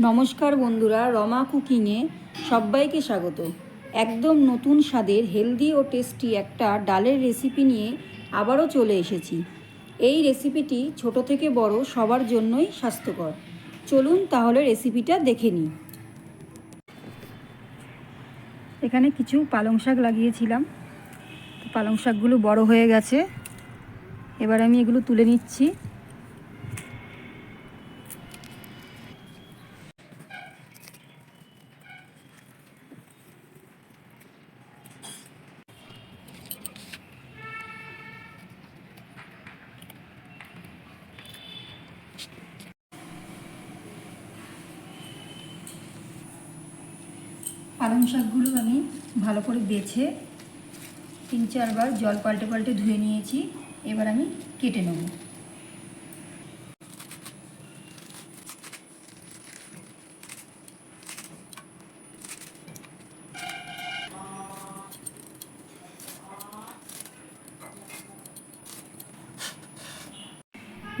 নমস্কার বন্ধুরা, রমা কুকিংয়ে সবাইকে স্বাগত। একদম নতুন স্বাদের, হেলদি ও টেস্টি একটা ডালের রেসিপি নিয়ে আবারও চলে এসেছি। এই রেসিপিটি ছোট থেকে বড় সবার জন্যই স্বাস্থ্যকর। চলুন তাহলে রেসিপিটা দেখে নিই। এখানে কিছু পালং শাক লাগিয়েছিলাম। পালং শাকগুলো বড় হয়ে গেছে। এবার আমি এগুলো তুলে নিচ্ছি। পালং শাকগুলো আমি ভালো করে বেছে তিন চারবার জল পাল্টে পাল্টে ধুয়ে নিয়েছি। এবার আমি কেটে নেব।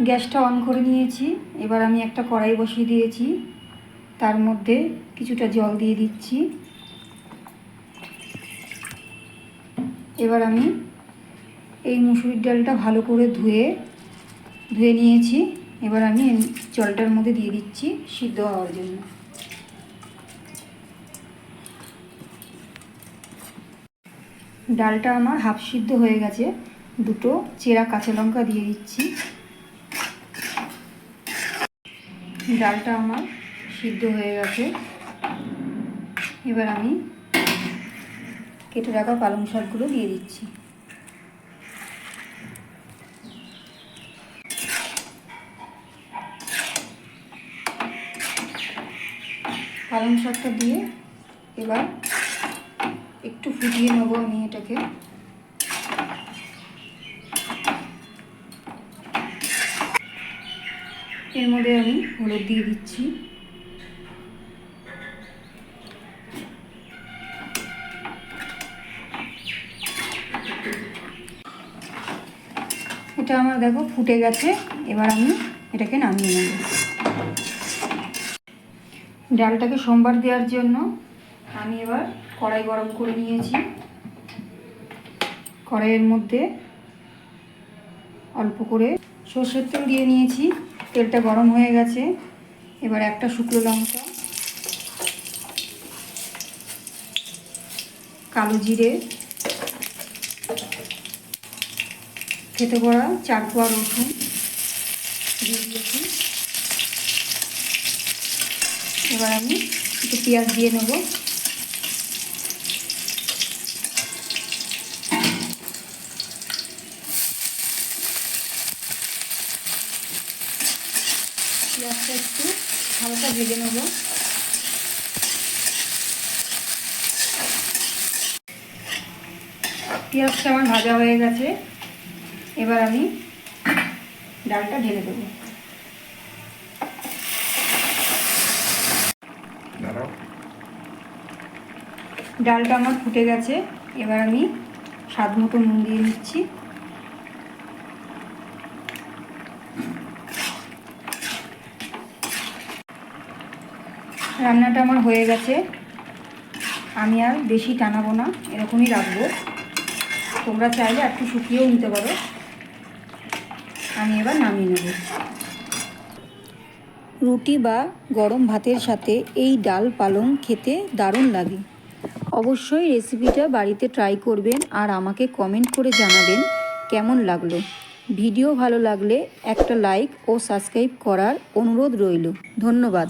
গ্যাসটা অন করে নিয়েছি। এবার আমি একটা কড়াই বসিয়ে দিয়েছি। তার মধ্যে কিছুটা জল দিয়ে দিচ্ছি। এবার আমি এই মুসুরির ডালটা ভালো করে ধুয়ে ধুয়ে নিয়েছি। এবার আমি জলটার মধ্যে দিয়ে দিচ্ছি সিদ্ধ হওয়ার জন্য। ডালটা আমার হাফ সিদ্ধ হয়ে গেছে। দুটো চেরা কাঁচা লঙ্কা দিয়ে দিচ্ছি। ডালটা আমার সিদ্ধ হয়ে গেছে। এবার আমি কেটে রাখা পালং শাকগুলো দিয়ে দিচ্ছি। পালং শাকটা দিয়ে এবার একটু ফুটিয়ে নেব আমি এটাকে। এর মধ্যে আমি হলুদ দিয়ে দিচ্ছি। এটা আমার দেখো ফুটে গেছে, এবার আমি এটাকে নামিয়ে নেব। ডালটাকে সোমবার দেওয়ার জন্য আমি এবার কড়াই গরম করে নিয়েছি। কড়াইয়ের মধ্যে অল্প করে সর্ষের তেল দিয়ে নিয়েছি, তেলটা গরম হয়ে গেছে। এবার একটা শুকনো লঙ্কা, কালো জিরে খেতে পড়া চার পোয়া রসুন, দিয়ে দিয়েছি। এবার আমি একটু পেঁয়াজ দিয়ে নেব। পেঁয়াজটা একটু হালকা ভেজে নেব। পেঁয়াজটা আমার ভাজা হয়ে গেছে। এবার আমি ডালটা ঢেলে দেবো। ডালটা আমার ফুটে গেছে এবার আমি স্বাদ মতো নুন দিয়ে নিচ্ছি। রান্নাটা আমার হয়ে গেছে। আমি আর বেশি টানাবো না এরকমই রাখব। তোমরা চাইলে একটু শুকিয়েও নিতে পারো। আমি এবার নামিয়ে নেব। রুটি বা গরম ভাতের সাথে এই ডাল পালং খেতে দারুণ লাগে। অবশ্যই রেসিপিটা বাড়িতে ট্রাই করবেন আর আমাকে কমেন্ট করে জানাবেন কেমন লাগল। ভিডিও ভালো লাগলে একটা লাইক ও সাবস্ক্রাইব করার অনুরোধ রইল। ধন্যবাদ।